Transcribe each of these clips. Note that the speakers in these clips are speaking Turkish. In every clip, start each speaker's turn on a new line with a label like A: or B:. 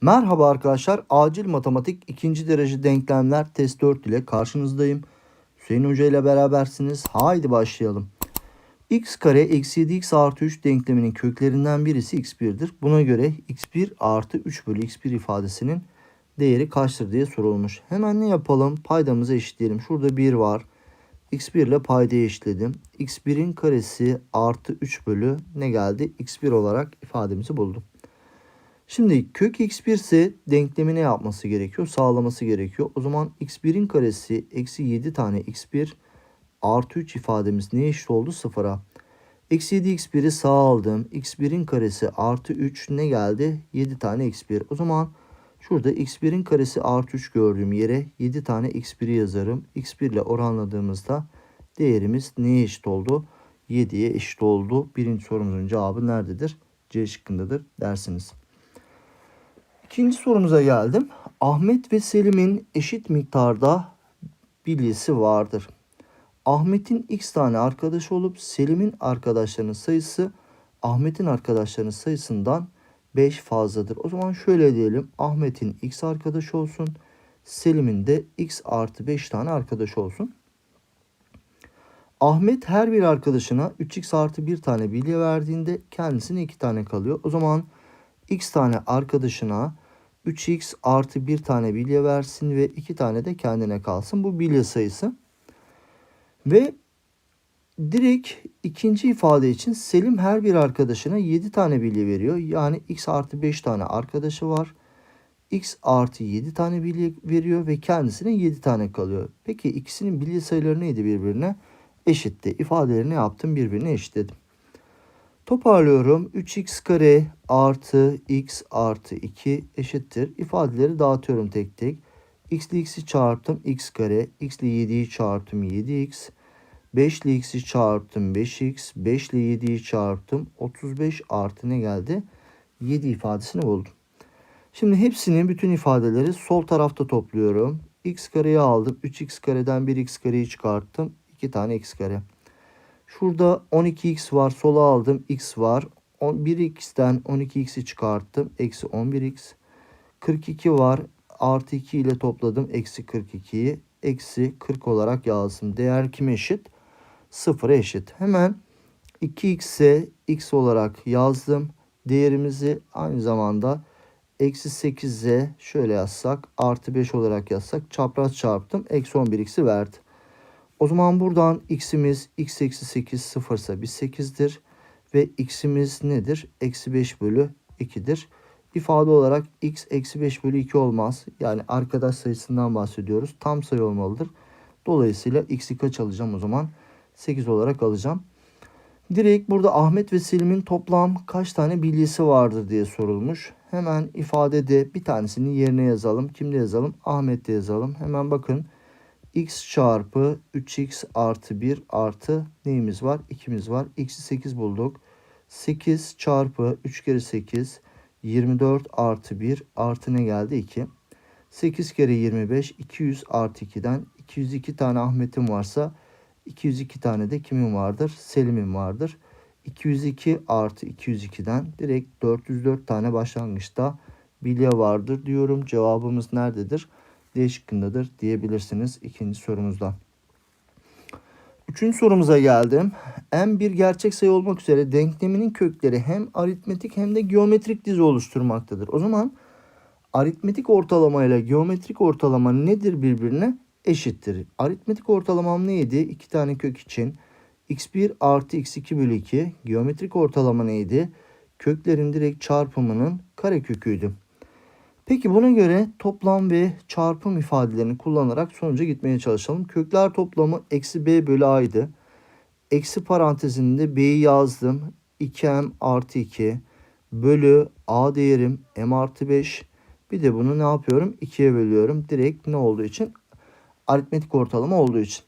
A: Merhaba arkadaşlar. Acil matematik ikinci derece denklemler test 4 ile karşınızdayım. Hüseyin Hoca ile berabersiniz. Haydi başlayalım. x kare eksi 7x artı 3 denkleminin köklerinden birisi x1'dir. Buna göre x1 artı 3 bölü x1 ifadesinin değeri kaçtır diye sorulmuş. Hemen ne yapalım? Paydamızı eşitleyelim. Şurada 1 var. x1 ile paydayı eşitledim. x1'in karesi artı 3 bölü ne geldi? x1 olarak ifademizi buldum. Şimdi kök x1 ise denklemi ne yapması gerekiyor? Sağlaması gerekiyor. O zaman x1'in karesi eksi 7 tane x1 artı 3 ifademiz neye eşit oldu? Sıfıra. Eksi 7 x1'i sağ aldım. x1'in karesi artı 3 ne geldi? 7 tane x1. O zaman şurada x1'in karesi artı 3 gördüğüm yere 7 tane x1'i yazarım. x1 ile oranladığımızda değerimiz neye eşit oldu? 7'ye eşit oldu. Birinci sorumuzun cevabı nerededir? C şıkkındadır dersiniz. İkinci sorumuza geldim. Ahmet ve Selim'in eşit miktarda bilyesi vardır. Ahmet'in x tane arkadaşı olup Selim'in arkadaşlarının sayısı Ahmet'in arkadaşlarının sayısından 5 fazladır. O zaman şöyle diyelim. Ahmet'in x arkadaşı olsun. Selim'in de x artı 5 tane arkadaşı olsun. Ahmet her bir arkadaşına 3x artı 1 tane bilye verdiğinde kendisine 2 tane kalıyor. O zaman x tane arkadaşına 3x artı 1 tane bilye versin ve 2 tane de kendine kalsın. Bu bilye sayısı. Ve direkt ikinci ifade için Selim her bir arkadaşına 7 tane bilye veriyor. Yani x artı 5 tane arkadaşı var. x artı 7 tane bilye veriyor ve kendisine 7 tane kalıyor. Peki ikisinin bilye sayıları neydi birbirine? Eşitti. İfadelerini yaptım birbirine eşitledim. Toparlıyorum. 3x kare artı x artı 2 eşittir. İfadeleri dağıtıyorum tek tek. x ile x'i çarptım x kare. x ile 7'yi çarptım 7x. 5 ile x'i çarptım 5x. 5 ile 7'yi çarptım 35 artı ne geldi? 7 ifadesini buldum. Şimdi hepsinin bütün ifadeleri sol tarafta topluyorum. x kareyi aldım. 3x kareden 1x kareyi çıkarttım. 2 tane x kare. Şurada 12x var. Sola aldım. x var. 1x'ten 12x'i çıkarttım. Eksi 11x. 42 var. Artı 2 ile topladım. Eksi 42'yi. Eksi 40 olarak yazdım. Değer kime eşit? 0'a eşit. Hemen 2x'e x olarak yazdım. Değerimizi aynı zamanda eksi 8'e şöyle yazsak artı 5 olarak yazsak çapraz çarptım. Eksi 11x'i verdi. O zaman buradan x'imiz x eksi 8 sıfırsa bir 8'dir. Ve x'imiz nedir? Eksi 5 bölü 2'dir. İfade olarak x eksi 5 bölü 2 olmaz. Yani arkadaş sayısından bahsediyoruz. Tam sayı olmalıdır. Dolayısıyla x'i kaç alacağım o zaman? 8 olarak alacağım. Direkt burada Ahmet ve Selim'in toplam kaç tane bilyesi vardır diye sorulmuş. Hemen ifadede bir tanesini yerine yazalım. Kimde yazalım? Ahmet'te yazalım. Hemen bakın x çarpı 3x artı 1 artı neyimiz var? 2'miz var. x'i 8 bulduk. 8 çarpı 3 kere 8 24 artı 1 artı ne geldi? 2. 8 kere 25 200 artı 2'den 202 tane Ahmet'in varsa 202 tane de kimin vardır? Selim'in vardır. 202 artı 202'den direkt 404 tane başlangıçta bilye vardır diyorum. Cevabımız nerededir? D şıkkındadır diyebilirsiniz ikinci sorumuzda. Üçüncü sorumuza geldim. M bir gerçek sayı olmak üzere denkleminin kökleri hem aritmetik hem de geometrik dizi oluşturmaktadır. O zaman aritmetik ortalama ile geometrik ortalama nedir birbirine? Eşittir. Aritmetik ortalamam neydi? İki tane kök için. x1 artı x2 bölü 2. Geometrik ortalama neydi? Köklerin direkt çarpımının kareköküydü. Peki buna göre toplam ve çarpım ifadelerini kullanarak sonuca gitmeye çalışalım. Kökler toplamı eksi b bölü a'ydı. Eksi parantezinde b'yi yazdım. 2m artı 2 bölü a değerim m artı 5. Bir de bunu ne yapıyorum? 2'ye bölüyorum. Direkt ne olduğu için? Aritmetik ortalama olduğu için.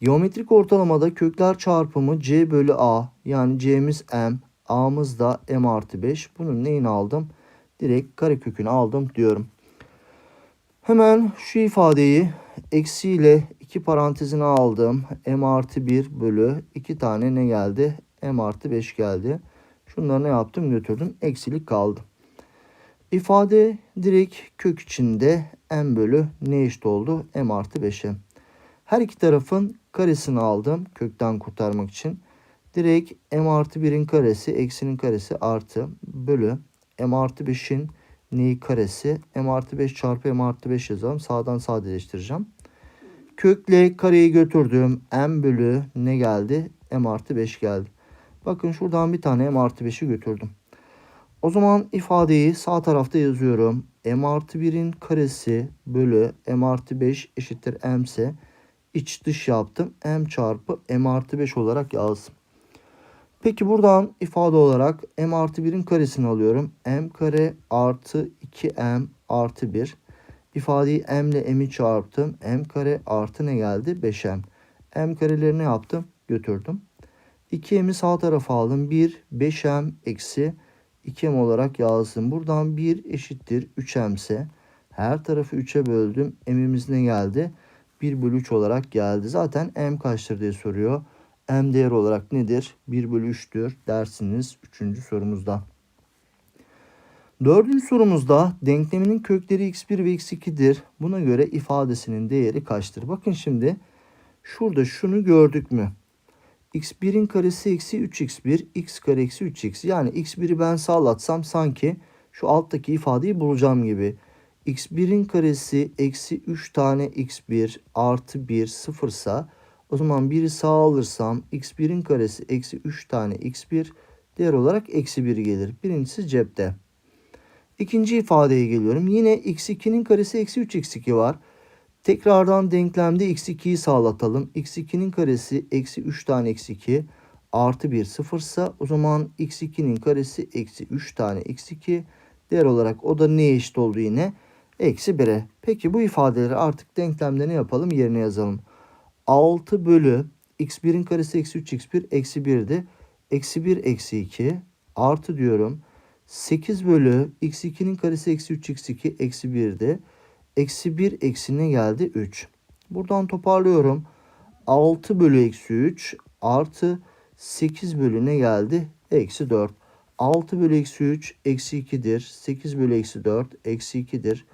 A: Geometrik ortalamada kökler çarpımı c bölü a. Yani c'miz m. a'mız da m artı 5. Bunun neyini aldım? Direkt karekökünü aldım diyorum. Hemen şu ifadeyi eksiyle iki parantezine aldım. m artı 1 bölü 2 tane ne geldi? m artı 5 geldi. Şunları ne yaptım götürdüm. Eksilik kaldı. İfade direkt kök içinde m bölü ne eşit oldu? m artı 5'e. Her iki tarafın karesini aldım kökten kurtarmak için. Direkt m artı 1'in karesi eksinin karesi artı bölü m artı 5'in neyi karesi m artı 5 çarpı m artı 5 yazalım. Sağdan sadeleştireceğim. Kökle kareyi götürdüm. m bölü ne geldi? m artı 5 geldi. Bakın şuradan bir tane m artı 5'i götürdüm. O zaman ifadeyi sağ tarafta yazıyorum. m artı 1'in karesi bölü m artı 5 eşittir m ise iç dış yaptım. m çarpı m artı 5 olarak yazdım. Peki buradan ifade olarak m artı 1'in karesini alıyorum. m kare artı 2m artı 1. İfadeyi m ile m'i çarptım. m kare artı ne geldi? 5m. m karelerini yaptım? Götürdüm. 2m'i sağ tarafa aldım. 1, 5m eksi 2m olarak yazdım. Buradan 1 eşittir 3m ise her tarafı 3'e böldüm. m'imiz ne geldi? 1 bölü 3 olarak geldi. Zaten m kaçtır diye soruyor. M değer olarak nedir? 1 bölü 3'tür dersiniz 3. sorumuzda. Dördüncü sorumuzda denkleminin kökleri x1 ve x2'dir. Buna göre ifadesinin değeri kaçtır? Bakın şimdi şurada şunu gördük mü? x1'in karesi eksi 3x1, x kare eksi 3x. Yani x1'i ben sağlatsam sanki şu alttaki ifadeyi bulacağım gibi. x1'in karesi eksi 3 tane x1 artı 1 sıfırsa o zaman 1'i sağ alırsam x1'in karesi eksi 3 tane x1 değer olarak eksi 1 gelir. Birincisi cepte. İkinci ifadeye geliyorum. Yine x2'nin karesi eksi 3x2 var. Tekrardan denklemde x2'yi sağlatalım. x2'nin karesi eksi 3 tane x2 artı 1 sıfırsa o zaman x2'nin karesi eksi 3 tane x2 değer olarak o da neye eşit oldu yine? Eksi 1'e. Peki bu ifadeleri artık denklemde ne yapalım? Yerine yazalım. 6 bölü x1'in karesi eksi 3x1 eksi 1'di. Eksi 1 eksi 2 artı diyorum. 8 bölü x2'nin karesi eksi 3x2 eksi 1'di. Eksi 1 eksi ne geldi? 3. Buradan toparlıyorum. 6 bölü eksi 3 artı 8 bölü ne geldi? Eksi 4. 6 bölü eksi 3 eksi 2'dir. 8 bölü eksi 4 eksi 2'dir.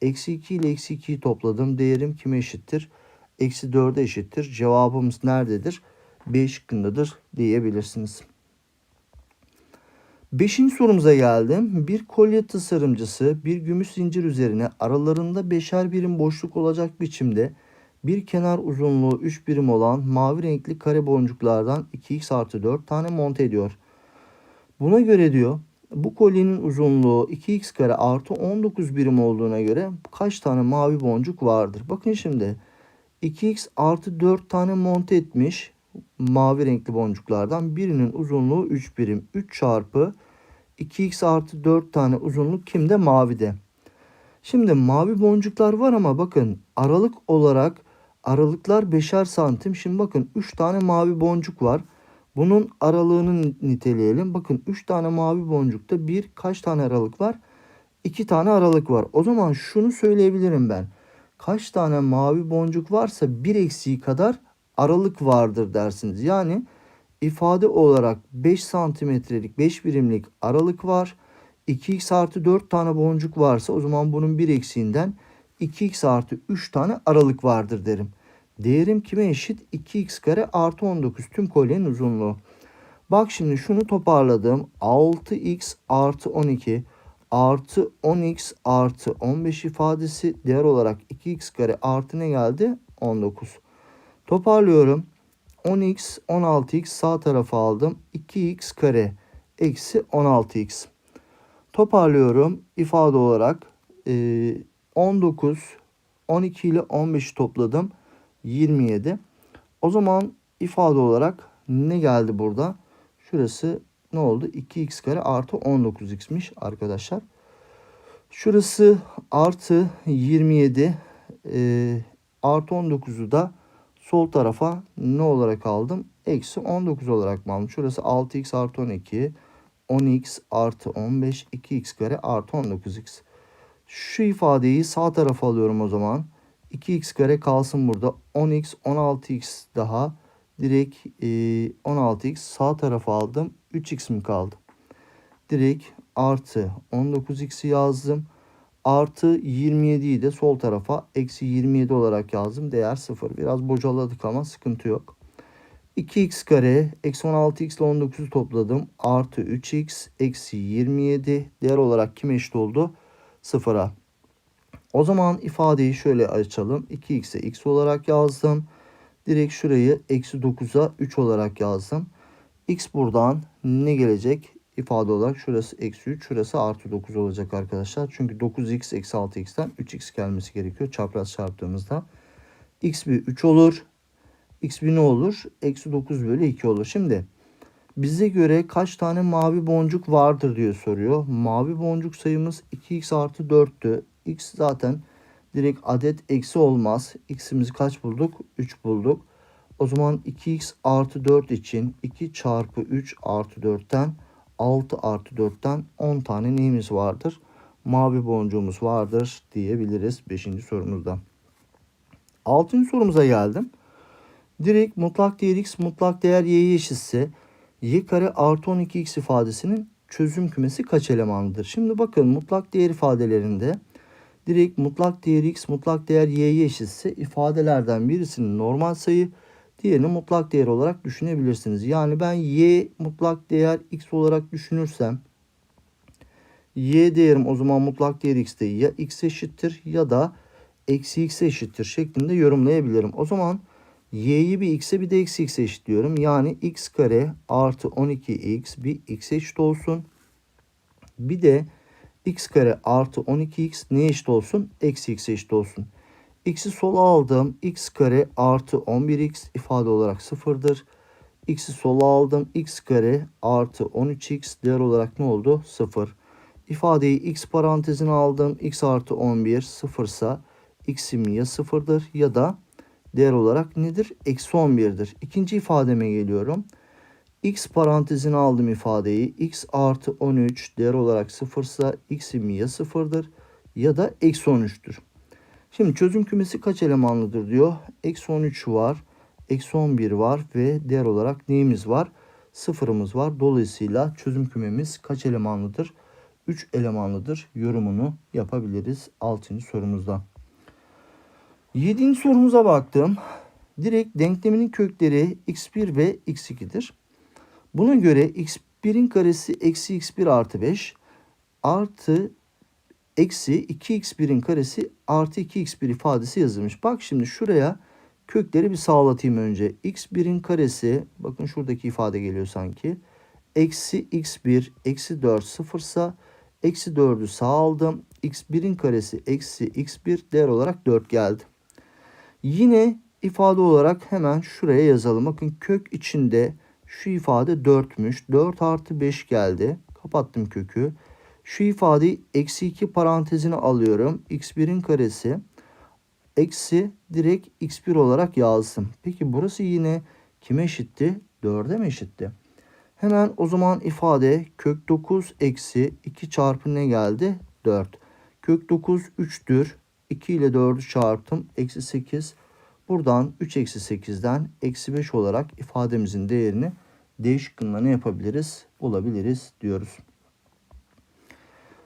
A: Eksi 2 ile eksi 2'yi topladım. Değerim kime eşittir? Eksi 4'e eşittir. Cevabımız nerededir? B şıkkındadır diyebilirsiniz. Beşinci sorumuza geldim. Bir kolye tasarımcısı bir gümüş zincir üzerine aralarında beşer birim boşluk olacak biçimde bir kenar uzunluğu 3 birim olan mavi renkli kare boncuklardan 2x artı 4 tane monte ediyor. Buna göre diyor bu kolyenin uzunluğu 2x kare artı 19 birim olduğuna göre kaç tane mavi boncuk vardır? Bakın şimdi 2x artı 4 tane monte etmiş mavi renkli boncuklardan birinin uzunluğu 3 birim. 3 çarpı 2x artı 4 tane uzunluk kimde? Mavide. Şimdi mavi boncuklar var ama bakın aralık olarak aralıklar 5'er santim. Şimdi bakın 3 tane mavi boncuk var. Bunun aralığını niteleyelim. Bakın 3 tane mavi boncukta bir kaç tane aralık var? 2 tane aralık var. O zaman şunu söyleyebilirim ben. Kaç tane mavi boncuk varsa bir eksiği kadar aralık vardır dersiniz. Yani ifade olarak 5 santimetrelik 5 birimlik aralık var. 2x artı 4 tane boncuk varsa o zaman bunun bir eksiğinden 2x artı 3 tane aralık vardır derim. Değerim kime eşit? 2x kare artı 19 tüm kolyenin uzunluğu. Bak şimdi şunu toparladım. 6x artı 12 artı 10x artı 15 ifadesi değer olarak 2x kare artı ne geldi? 19. Toparlıyorum. 10x 16x sağ tarafa aldım. 2x kare eksi 16x. Toparlıyorum ifade olarak 19 12 ile 15'i topladım. 27. O zaman ifade olarak ne geldi burada? Şurası ne oldu? 2x kare artı 19x'miş arkadaşlar. Şurası artı 27 e, artı 19'u da sol tarafa ne olarak aldım? Eksi 19 olarak mı aldım? Şurası 6x artı 12 10x artı 15 2x kare artı 19x. Şu ifadeyi sağ tarafa alıyorum o zaman. 2x kare kalsın burada. 10x 16x daha direkt e, 16x sağ tarafa aldım. 3x mi kaldı? Direkt artı 19x'i yazdım. Artı 27'yi de sol tarafa eksi 27 olarak yazdım. Değer 0. Biraz bocaladık ama sıkıntı yok. 2x kare eksi 16x ile 19'u topladım. Artı 3x eksi 27 değer olarak kime eşit oldu? 0'a. O zaman ifadeyi şöyle açalım. 2x'e x olarak yazdım. Direkt şurayı eksi 9'a 3 olarak yazdım. x buradan ne gelecek? ifade olarak şurası eksi 3 şurası artı 9 olacak arkadaşlar. Çünkü 9x eksi 6x'ten 3x gelmesi gerekiyor çapraz çarptığımızda. x bir 3 olur. x bir ne olur? Eksi 9 bölü 2 olur. Şimdi bize göre kaç tane mavi boncuk vardır diye soruyor. Mavi boncuk sayımız 2x artı 4'tü. x zaten direkt adet eksi olmaz. x'imizi kaç bulduk? 3 bulduk. O zaman 2x artı 4 için 2 çarpı 3 artı 4'ten 6 artı 4'ten 10 tane neyimiz vardır? Mavi boncuğumuz vardır diyebiliriz 5. sorumuzda. 6. sorumuza geldim. Direkt mutlak değer x mutlak değer y'ye eşitse y kare artı 12x ifadesinin çözüm kümesi kaç elemanlıdır? Şimdi bakın mutlak değer ifadelerinde direkt mutlak değer x mutlak değer y'ye eşitse ifadelerden birisinin normal sayı diğerini mutlak değer olarak düşünebilirsiniz. Yani ben y mutlak değer x olarak düşünürsem y değerim o zaman mutlak değer x'te ya x eşittir ya da eksi x eşittir şeklinde yorumlayabilirim. O zaman y'yi bir x'e bir de eksi x'e eşitliyorum. Yani x kare artı 12x bir x eşit olsun. Bir de x kare artı 12x neye eşit olsun? Eksi x eşit olsun. X'i sola aldım. X kare artı 11x ifade olarak sıfırdır. X'i sola aldım. X kare artı 13x değer olarak ne oldu? Sıfır. İfadeyi x parantezine aldım. X artı 11 sıfırsa x'im ya sıfırdır ya da değer olarak nedir? Eksi 11'dir. İkinci ifademe geliyorum. X parantezine aldım ifadeyi. X artı 13 değer olarak sıfırsa x'im ya sıfırdır ya da eksi 13'tür. Şimdi çözüm kümesi kaç elemanlıdır diyor. Eksi 13 var. Eksi 11 var ve değer olarak neyimiz var? Sıfırımız var. Dolayısıyla çözüm kümemiz kaç elemanlıdır? 3 elemanlıdır yorumunu yapabiliriz 6. sorumuzda. 7. sorumuza baktım. Direkt denkleminin kökleri x1 ve x2'dir. Buna göre x1'in karesi eksi x1 artı 5 artı eksi 2x1'in karesi artı 2x1 ifadesi yazılmış. Bak şimdi şuraya kökleri bir sağlatayım önce. x1'in karesi bakın şuradaki ifade geliyor sanki. Eksi x1 eksi 4 sıfırsa eksi 4'ü sağ aldım. x1'in karesi eksi x1 değer olarak 4 geldi. Yine ifade olarak hemen şuraya yazalım. Bakın kök içinde şu ifade 4'müş. 4 artı 5 geldi. Kapattım kökü. Şu ifadeyi eksi 2 parantezine alıyorum. x1'in karesi eksi direkt x1 olarak yazdım. Peki burası yine kime eşitti? 4'e mi eşitti? Hemen o zaman ifade kök 9 eksi 2 çarpı ne geldi? 4. Kök 9 3'tür. 2 ile 4'ü çarptım. Eksi 8. Buradan 3 eksi 8'den eksi 5 olarak ifademizin değerini D şıkkında ne yapabiliriz? Bulabiliriz diyoruz.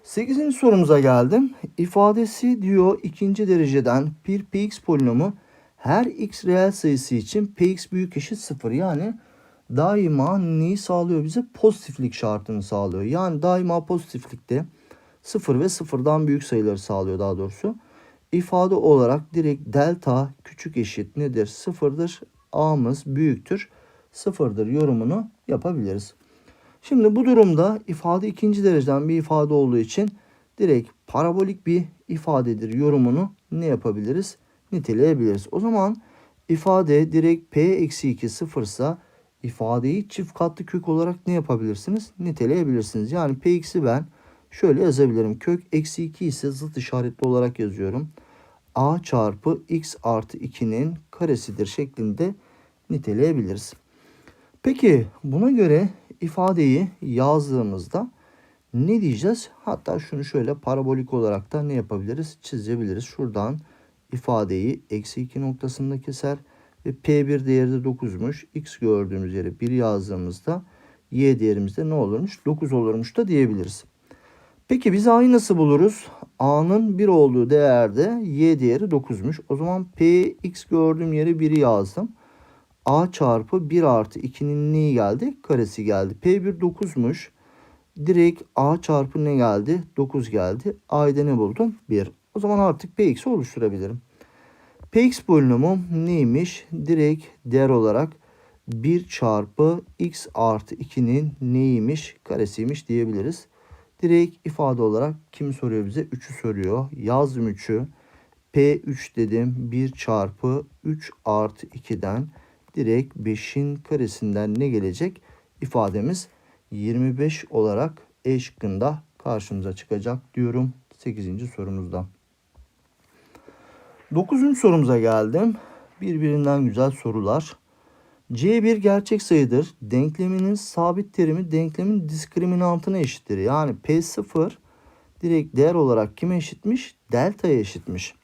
A: 8. sorumuza geldim. İfadesi diyor ikinci dereceden bir px polinomu her x reel sayısı için px büyük eşit 0. Yani daima neyi sağlıyor bize? Pozitiflik şartını sağlıyor. Yani daima pozitiflikte 0 ve 0'dan büyük sayıları sağlıyor daha doğrusu. İfade olarak direkt delta küçük eşit nedir? Sıfırdır. A'mız büyüktür. Sıfırdır yorumunu yapabiliriz. Şimdi bu durumda ifade ikinci dereceden bir ifade olduğu için direkt parabolik bir ifadedir yorumunu ne yapabiliriz? Niteleyebiliriz. O zaman ifade direkt p eksi 2 sıfırsa ifadeyi çift katlı kök olarak ne yapabilirsiniz? Niteleyebilirsiniz. Yani px'i ben şöyle yazabilirim. Kök eksi 2 ise zıt işaretli olarak yazıyorum. a çarpı x artı 2'nin karesidir şeklinde niteleyebiliriz. Peki buna göre ifadeyi yazdığımızda ne diyeceğiz? Hatta şunu şöyle parabolik olarak da ne yapabiliriz? Çizebiliriz. Şuradan ifadeyi eksi 2 noktasında keser ve P1 değeri de 9'muş. X gördüğümüz yere 1 yazdığımızda Y değerimizde ne olurmuş? 9 olurmuş da diyebiliriz. Peki biz A'yı nasıl buluruz? A'nın 1 olduğu değerde Y değeri 9'muş. O zaman Px gördüğüm yere 1'i yazdım. A çarpı 1 artı 2'nin neyi geldi? Karesi geldi. P1 9'muş. Direkt A çarpı ne geldi? 9 geldi. A'yı ne buldum? 1. O zaman artık Px'i oluşturabilirim. Px polinomum neymiş? Direkt değer olarak 1 çarpı x artı 2'nin neymiş? Karesiymiş diyebiliriz. Direkt ifade olarak kim soruyor bize? 3'ü soruyor. Yazdım 3'ü. P3 dedim. 1 çarpı 3 artı 2'den direkt 5'in karesinden ne gelecek? İfademiz 25 olarak E şıkkında karşımıza çıkacak diyorum 8. sorumuzda. 9. sorumuza geldim. Birbirinden güzel sorular. C bir gerçek sayıdır. Denkleminin sabit terimi denklemin diskriminantına eşittir. Yani P0 direkt değer olarak kime eşitmiş? Delta'ya eşitmiş.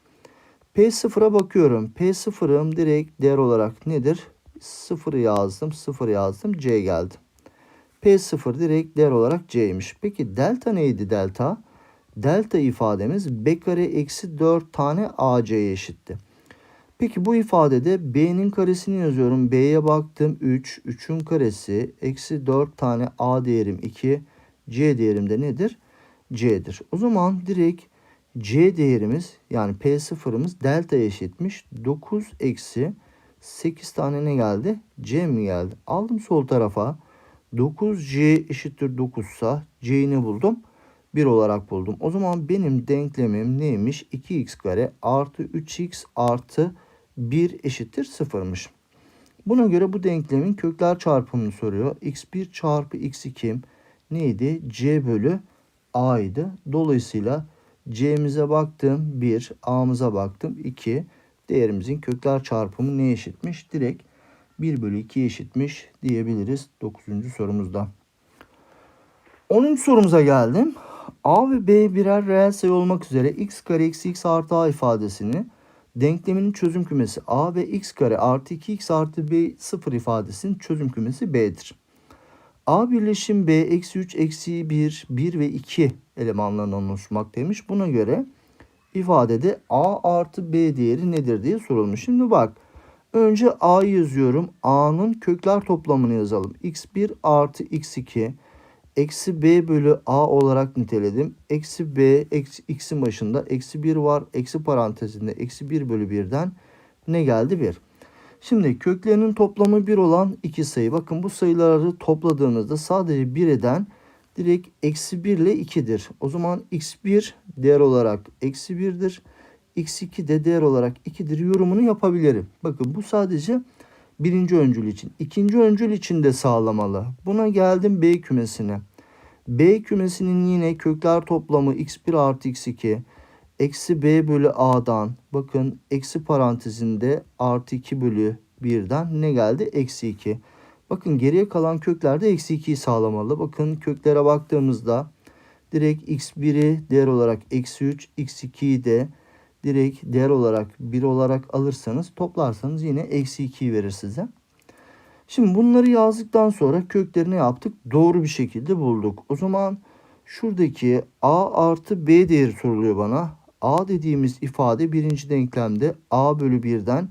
A: P0'a bakıyorum. P0'ım direkt değer olarak nedir? 0 yazdım, 0 yazdım, C geldi. P0 direkt değer olarak C'ymiş. Peki delta neydi delta? Delta ifademiz B kare eksi 4 tane AC'ye eşitti. Peki bu ifadede B'nin karesini yazıyorum. B'ye baktım 3. 3'ün karesi eksi 4 tane A değerim 2. C değerim de nedir? C'dir. O zaman direkt C değerimiz yani P0'ımız delta eşitmiş. 9 eksi 8 tane ne geldi? C mi geldi? Aldım sol tarafa. 9C eşittir 9 sa ne buldum? 1 olarak buldum. O zaman benim denklemim neymiş? 2x kare artı 3x artı 1 eşittir 0'mış. Buna göre bu denklemin kökler çarpımını soruyor. x1 çarpı x2 neydi? c bölü a'ydı. Dolayısıyla c'mize baktım 1, a'mıza baktım 2. Değerimizin kökler çarpımı ne eşitmiş? Direkt 1 bölü 2 eşitmiş diyebiliriz 9. sorumuzda. 10. sorumuza geldim. A ve B birer reel sayı olmak üzere x kare eksi x artı a ifadesini denkleminin çözüm kümesi a ve x kare artı 2x artı b sıfır ifadesinin çözüm kümesi b'dir. a birleşim b eksi 3 eksi 1 1 ve 2 elemanlarından oluşmaktaymış. Buna göre ifadede a artı b değeri nedir diye sorulmuş. Şimdi bak önce a'yı yazıyorum. a'nın kökler toplamını yazalım. x1 artı x2 eksi b bölü a olarak niteledim. Eksi b eksi x'in başında eksi 1 var. Eksi parantezinde eksi 1 bölü 1'den ne geldi? 1. Şimdi köklerinin toplamı 1 olan iki sayı. Bakın bu sayıları topladığınızda sadece 1 eden direkt eksi 1 ile 2'dir. O zaman x1 değer olarak eksi 1'dir. x2 de değer olarak 2'dir yorumunu yapabilirim. Bakın bu sadece birinci öncül için. İkinci öncül için de sağlamalı. Buna geldim B kümesine. B kümesinin yine kökler toplamı x1 artı x2 eksi b bölü a'dan bakın eksi parantezinde artı 2 bölü 1'den ne geldi? Eksi 2. Bakın geriye kalan köklerde eksi 2'yi sağlamalı. Bakın köklere baktığımızda direkt x1'i değer olarak eksi 3 x2'yi de direkt değer olarak 1 olarak alırsanız toplarsanız yine eksi 2'yi verir size. Şimdi bunları yazdıktan sonra köklerini yaptık. Doğru bir şekilde bulduk. O zaman şuradaki a artı b değeri soruluyor bana. a dediğimiz ifade birinci denklemde a bölü 1'den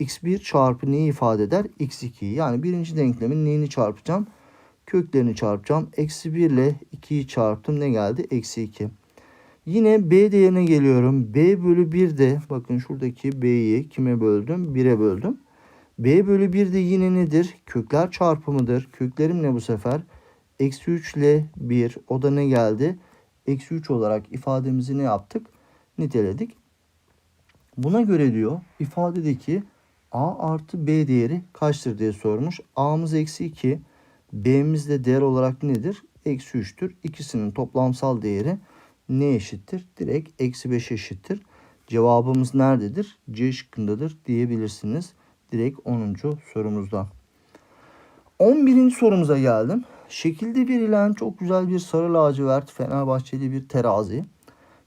A: x1 çarpı neyi ifade eder? x2. Yani birinci denklemin neyini çarpacağım? Köklerini çarpacağım. Eksi 1 ile 2'yi çarptım. Ne geldi? Eksi 2. Yine b değerine geliyorum. b bölü 1 de bakın şuradaki b'yi kime böldüm? 1'e böldüm. b bölü 1 de yine nedir? Kökler çarpımıdır. Köklerim ne bu sefer? Eksi 3 ile 1. O da ne geldi? Eksi 3 olarak ifademizi ne yaptık? Niteledik. Buna göre diyor ifadedeki a artı b değeri kaçtır diye sormuş. a'mız eksi 2. b'miz de değer olarak nedir? Eksi 3'tür. İkisinin toplamsal değeri ne eşittir? Direkt eksi 5 eşittir. Cevabımız nerededir? C şıkkındadır diyebilirsiniz. Direkt 10. sorumuzda. 11. sorumuza geldim. Şekilde verilen çok güzel bir sarı lacivert Fenerbahçeli bir terazi.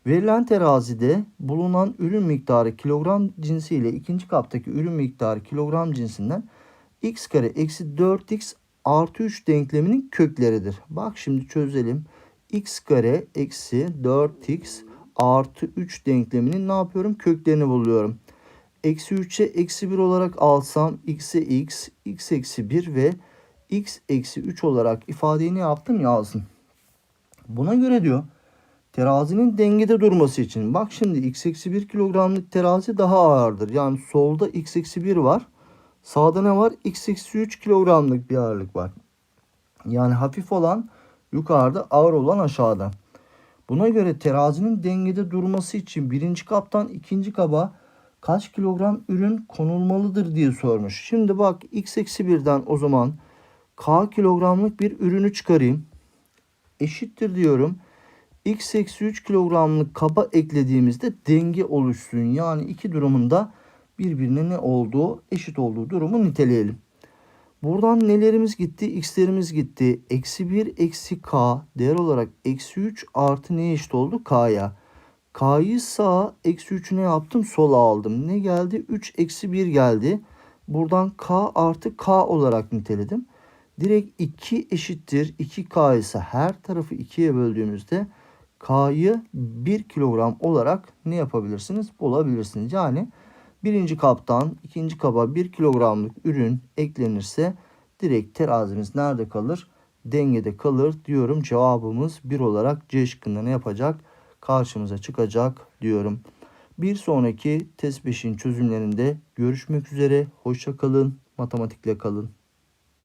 A: Verilen terazide bulunan ürün miktarı kilogram cinsi ile ikinci kaptaki ürün miktarı kilogram cinsinden x kare eksi 4x artı 3 denkleminin kökleridir. Bak şimdi çözelim. x kare eksi 4x artı 3 denkleminin ne yapıyorum? Köklerini buluyorum. Eksi 3'e eksi 1 olarak alsam x'e x, x eksi 1 ve x eksi 3 olarak ifadeyi ne yaptım? Yazdım. Buna göre diyor terazinin dengede durması için. Bak şimdi x eksi 1 kilogramlık terazi daha ağırdır. Yani solda x eksi 1 var. Sağda ne var? x eksi 3 kilogramlık bir ağırlık var. Yani hafif olan yukarıda ağır olan aşağıda. Buna göre terazinin dengede durması için birinci kaptan ikinci kaba kaç kilogram ürün konulmalıdır diye sormuş. Şimdi bak x eksi 1'den o zaman k kilogramlık bir ürünü çıkarayım. Eşittir diyorum. X eksi 3 kilogramlık kaba eklediğimizde denge oluşsun. Yani iki durumunda birbirine ne olduğu eşit olduğu durumu niteleyelim. Buradan nelerimiz gitti? X'lerimiz gitti. Eksi 1 eksi K değer olarak eksi 3 artı neye eşit oldu? K'ya. K'yı sağa eksi 3'ü ne yaptım? Sola aldım. Ne geldi? 3 eksi 1 geldi. Buradan K artı K olarak niteledim. Direkt 2 eşittir. 2K ise her tarafı 2'ye böldüğümüzde K'yı 1 kilogram olarak ne yapabilirsiniz? Bulabilirsiniz. Yani birinci kaptan ikinci kaba 1 kilogramlık ürün eklenirse direkt terazimiz nerede kalır? Dengede kalır diyorum. Cevabımız 1 olarak C şıkkında ne yapacak? Karşımıza çıkacak diyorum. Bir sonraki test 5'in çözümlerinde görüşmek üzere. Hoşça kalın. Matematikle kalın.